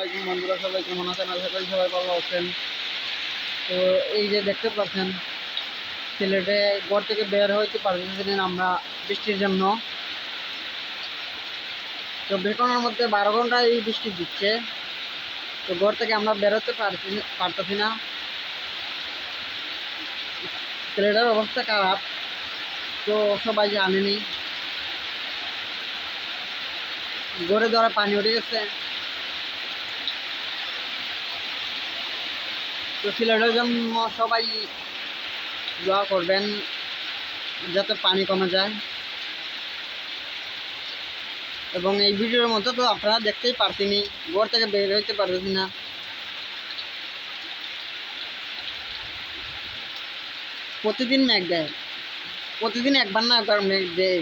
আলাইকুম বন্ধুরা সবাই কেমন আছেন? আশা করি সবাই ভালো আছেন। তো এই যে দেখতে পাচ্ছেন, সিলেটে ঘর থেকে বের হইতে পারতেছিলেন আমরা বৃষ্টির জন্য। চব্বিশ ঘণ্টার মধ্যে বারো ঘণ্টা এই বৃষ্টি দিচ্ছে। তো ঘর থেকে আমরা বেরোতে পারছি পারতেছি না। সিলেটের অবস্থা খারাপ, তো সবাই জানেনি। গড়ে ধরে পানি উঠে গেছে। তো সিলেটের জন্য সবাই দোয়া করবেন, যাতে পানি কমে যায়। এবং এই ভিডিওর মধ্যে তো আপনারা দেখতেই পারতেনি, ঘর থেকে বের হইতে পারতেছি না। প্রতিদিন মেঘ দেয়। প্রতিদিন একবার না একবার মেঘ দেয়।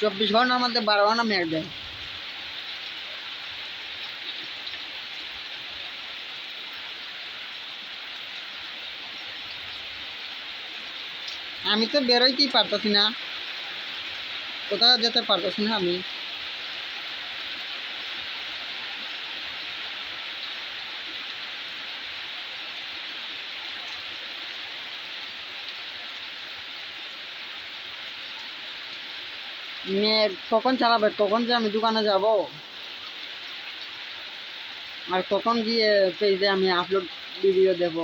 চব্বিশ ঘণ্টার মধ্যে বারো ঘণ্টা ম্যাগ দেয়। আমি তো বেরোইতেই পারতেছি না। কোথাও যেতে পারতেছি না আমি। মেয়ে কখন চালাবে? কখন যে আমি দোকানে যাব? আর কখন গিয়ে পেজে আমি আপলোড ভিডিও দেব?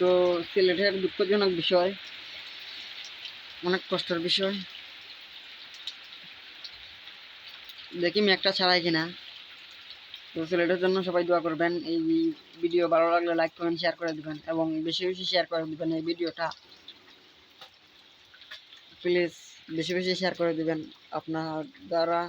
তো সিলেটের দুঃখজনক বিষয়, অনেক কষ্টের বিষয়। দেখি মেঘটা ছাড়াই কিনা। তো সিলেটের জন্য সবাই দোয়া করবেন, এই ভিডিও ভালো লাগলে লাইক, কমেন্ট শেয়ার করে দিবেন এবং বেশি বেশি শেয়ার করে দিবেন এই ভিডিওটা। প্লিজ বেশি বেশি শেয়ার করে দিবেন আপনার দ্বারা।